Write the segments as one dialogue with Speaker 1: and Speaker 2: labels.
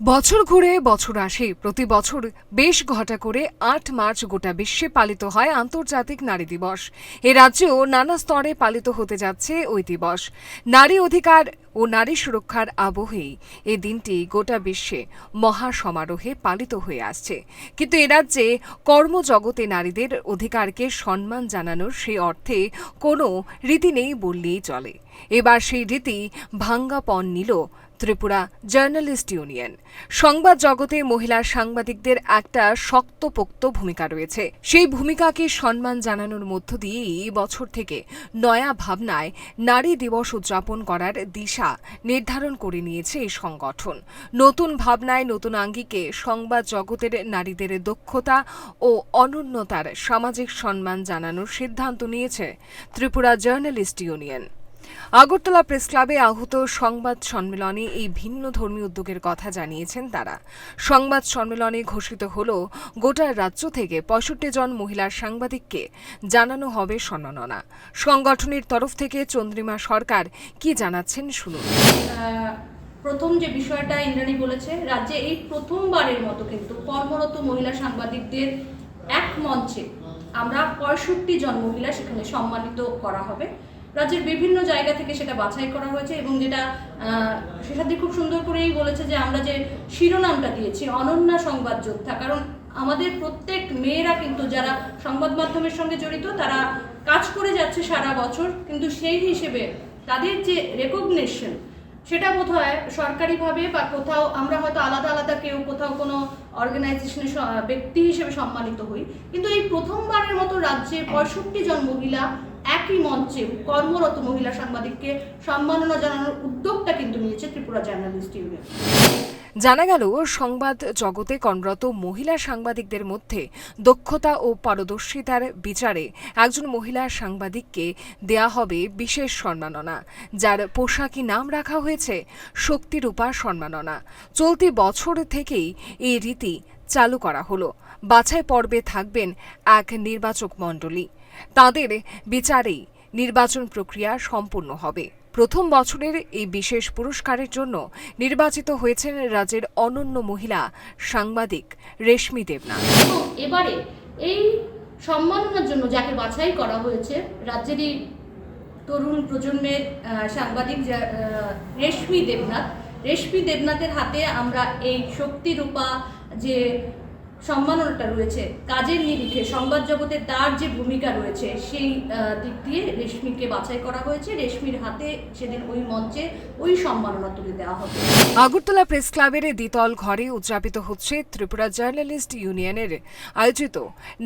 Speaker 1: বছর ঘুরে বছর আসে। প্রতি বছর বেশ ঘটা করে আট মার্চ গোটা বিশ্বে পালিত হয় আন্তর্জাতিক নারী দিবস। এ রাজ্যেও নানা স্তরে পালিত হতে যাচ্ছে ওই দিবস। নারী অধিকার ও নারী সুরক্ষার আবহেই এ দিনটি গোটা বিশ্বে মহা সমারোহে পালিত হয়ে আসছে। কিন্তু এ রাজ্যে কর্মজগতে নারীদের অধিকারকে সম্মান জানানোর সেই অর্থে কোনো রীতি নেই বললেই চলে। এবার সেই রীতি ভাঙ্গা পণ নিল ত্রিপুরা জার্নালিস্ট ইউনিয়ন। সংবাদ জগতে মহিলা সাংবাদিকদের একটা শক্তপোক্ত ভূমিকা রয়েছে। সেই ভূমিকাকে সম্মান জানানোর মধ্য দিয়েই বছর থেকে নয়া ভাবনায় নারী দিবস উদযাপন করার দিশা নির্ধারণ করে নিয়েছে এই সংগঠন। নতুন ভাবনায় নতুন আঙ্গিকে সংবাদ জগতের নারীদের দক্ষতা ও অনন্যতার সামাজিক সম্মান জানানোর সিদ্ধান্ত নিয়েছে Tripura journalist union. Agartala press ক্লাবে আহত সংবাদ সম্মেলনে এই ভিন্ন ধর্মী উদ্যোগের কথা জানিয়েছেন তারা। সংবাদ সম্মেলনে ঘোষিত হল, গোটা রাজ্য থেকে পঁয়ষট্টি জন মহিলার সাংবাদিককে জানানো হবে সম্মাননা সংগঠনের তরফ থেকে চন্দ্রিমা সরকার কি জানাচ্ছেন শুনুন।
Speaker 2: প্রথম যে বিষয়টা ইন্দ্রাণী বলেছে, রাজ্যে এই প্রথমবারের মতো কিন্তু কর্মরত মহিলা সাংবাদিকদের এক মঞ্চে আমরা পঁয়ষট্টি জন মহিলা সেখানে সম্মানিত করা হবে। রাজ্যের বিভিন্ন জায়গা থেকে সেটা বাছাই করা হয়েছে এবং যেটা আহ, শেষাদ্রি খুব সুন্দর করেই বলেছে যে আমরা যে শিরোনামটা দিয়েছি অনন্যা সংবাদ যোদ্ধা। কারণ আমাদের প্রত্যেক মেয়েরা কিন্তু যারা সংবাদ মাধ্যমের সঙ্গে জড়িত তারা কাজ করে যাচ্ছে সারা বছর কিন্তু সেই হিসেবে তাদের যে রেকগনেশন সেটা বোধ হয় সরকারিভাবে বা কোথাও আমরা হয়তো আলাদা আলাদা কেউ কোথাও কোনো অর্গানাইজেশনের ব্যক্তি হিসেবে সম্মানিত হই। কিন্তু এই প্রথমবারের মতো রাজ্যে পঁয়ষট্টি জন মহিলা একই মঞ্চে কর্মরত মহিলা সাংবাদিককে সম্মাননা জানানোর উদ্যোগটা কিন্তু নিয়েছে ত্রিপুরা জার্নালিস্ট ইউনিয়ন।
Speaker 1: জানা গেল, সংবাদ জগতে কর্মরত মহিলা সাংবাদিকদের মধ্যে দক্ষতা ও পারদর্শিতার বিচারে একজন মহিলা সাংবাদিককে দেয়া হবে বিশেষ সম্মাননা, যার পোশাকি নাম রাখা হয়েছে শক্তিরূপা সম্মাননা। চলতি বছর থেকেই এই রীতি চালু করা হলো। বাছাই পর্বে থাকবেন এক নির্বাচক মণ্ডলী। তাদের বিচারেই নির্বাচন প্রক্রিয়া সম্পূর্ণ হবে। প্রথম বছরের এই বিশেষ পুরস্কারের জন্য নির্বাচিত হয়েছেন রাজ্যের অনন্য মহিলা সাংবাদিক রেশমি দেবনাথ।
Speaker 2: এবারে এই সম্মাননার জন্য যাকে বাছাই করা হয়েছে রাজ্যেরই তরুণ প্রজন্মের সাংবাদিক রেশমি দেবনাথ। রেশমি দেবনাথের হাতে আমরা এই শক্তিরূপা যে সম্মাননাটা রয়েছে। কাজের নিরিখে সংবাদ জগতে তার যে ভূমিকা রয়েছে, সেই দিক দিয়ে রেশমিকে বাছাই করা হয়েছে। রেশমির হাতে সেদিন ওই মঞ্চে ওই সম্মাননা তুলে দেওয়া হবে।
Speaker 1: আগরতলা প্রেস ক্লাবের দ্বিতল ঘরে উদযাপিত হচ্ছে ত্রিপুরা জার্নালিস্ট ইউনিয়নের আয়োজিত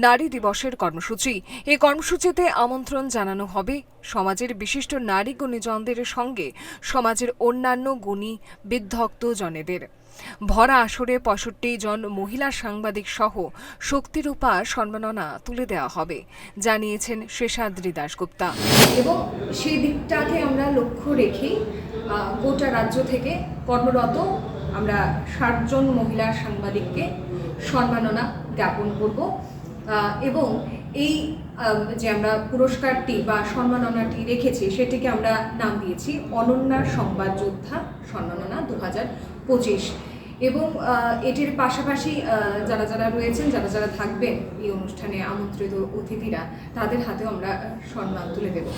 Speaker 1: নারী দিবসের কর্মসূচি। এই কর্মসূচিতে আমন্ত্রণ জানানো হবে সমাজের বিশিষ্ট নারী গুণীজনদের সঙ্গে সমাজের অন্যান্য গুণী বিদ্ধক্ত জনেদের ভরা আসরে পঁয়ষট্টি জন মহিলা সাংবাদিক সহ শক্তিরূপা সম্মাননা তুলে দেওয়া হবে, জানিয়েছেন শেষাদ্রি দাশগুপ্তা।
Speaker 3: এবং সেই দিকটাকে আমরা লক্ষ্য রেখে গোটা রাজ্য থেকে কর্মরত আমরা ষাটজন মহিলা সাংবাদিককে সম্মাননা জ্ঞাপন করব এবং এই যে আমরা পুরস্কারটি বা সম্মাননাটি রেখেছি, সেটিকে আমরা নাম দিয়েছি অনন্যার সংবাদ যোদ্ধা সম্মাননা দু হাজার পঁচিশ। এবং এটির পাশাপাশি যারা যারা রয়েছেন, যারা যারা থাকবেন এই অনুষ্ঠানে আমন্ত্রিত অতিথিরা, তাদের হাতেও আমরা সম্মান তুলে দেবো।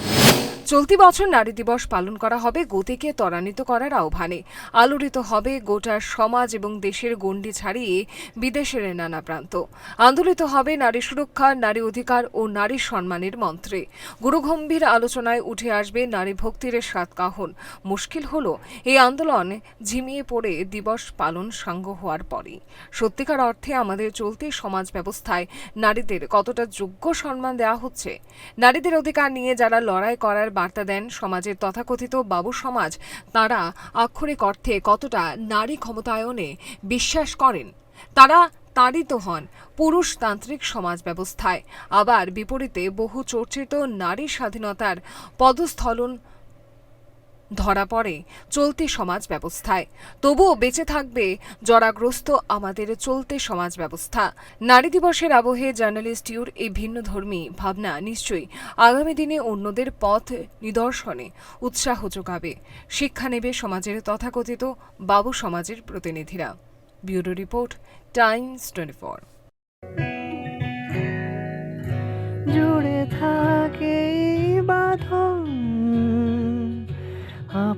Speaker 1: চলতি বছর নারী দিবস পালন করা হবে গতিকে ত্বরান্বিত করার আহ্বানে। আলোড়িত হবে গোটা সমাজ এবং দেশের গণ্ডি ছাড়িয়ে বিদেশের নানা প্রান্ত। আন্দোলিত হবে নারী সুরক্ষা, নারী অধিকার ও নারী সম্মানের মন্ত্রে। গুরুগম্ভীর আলোচনায় উঠে আসবে নারী ভক্তির সাতকাহন মুশকিল হল, এই আন্দোলন ঝিমিয়ে পড়ে দিবস পালন সাঙ্গ হওয়ার পরেই। সত্যিকার অর্থে আমাদের চলতি সমাজ ব্যবস্থায় নারীদের কতটা যোগ্য সম্মান দেওয়া হচ্ছে? নারীদের অধিকার নিয়ে যারা লড়াই করার বার্তা দেন সমাজের তথাকথিত বাবু সমাজ, তারা আক্ষরিক অর্থে কতটা নারী ক্ষমতায়নে বিশ্বাস করেন? তারা তাড়িত হন পুরুষতান্ত্রিক সমাজ ব্যবস্থায়। আবার বিপরীতে বহু চর্চিত নারী স্বাধীনতার পদস্থলন ধরা পড়ে চলতি সমাজ ব্যবস্থায়। তবুও বেঁচে থাকবে জরাগ্রস্ত আমাদের চলতে সমাজ ব্যবস্থা। নারী দিবসের আবহে জার্নালিস্ট ইউর এই ভিন্ন ধর্মী ভাবনা নিশ্চয়ই আগামী দিনে অন্যদের পথ নিদর্শনে উৎসাহ যোগাবে। শিক্ষা নেবে সমাজের তথাকথিত বাবু সমাজের প্রতিনিধিরা। Bureau report, Times twenty four.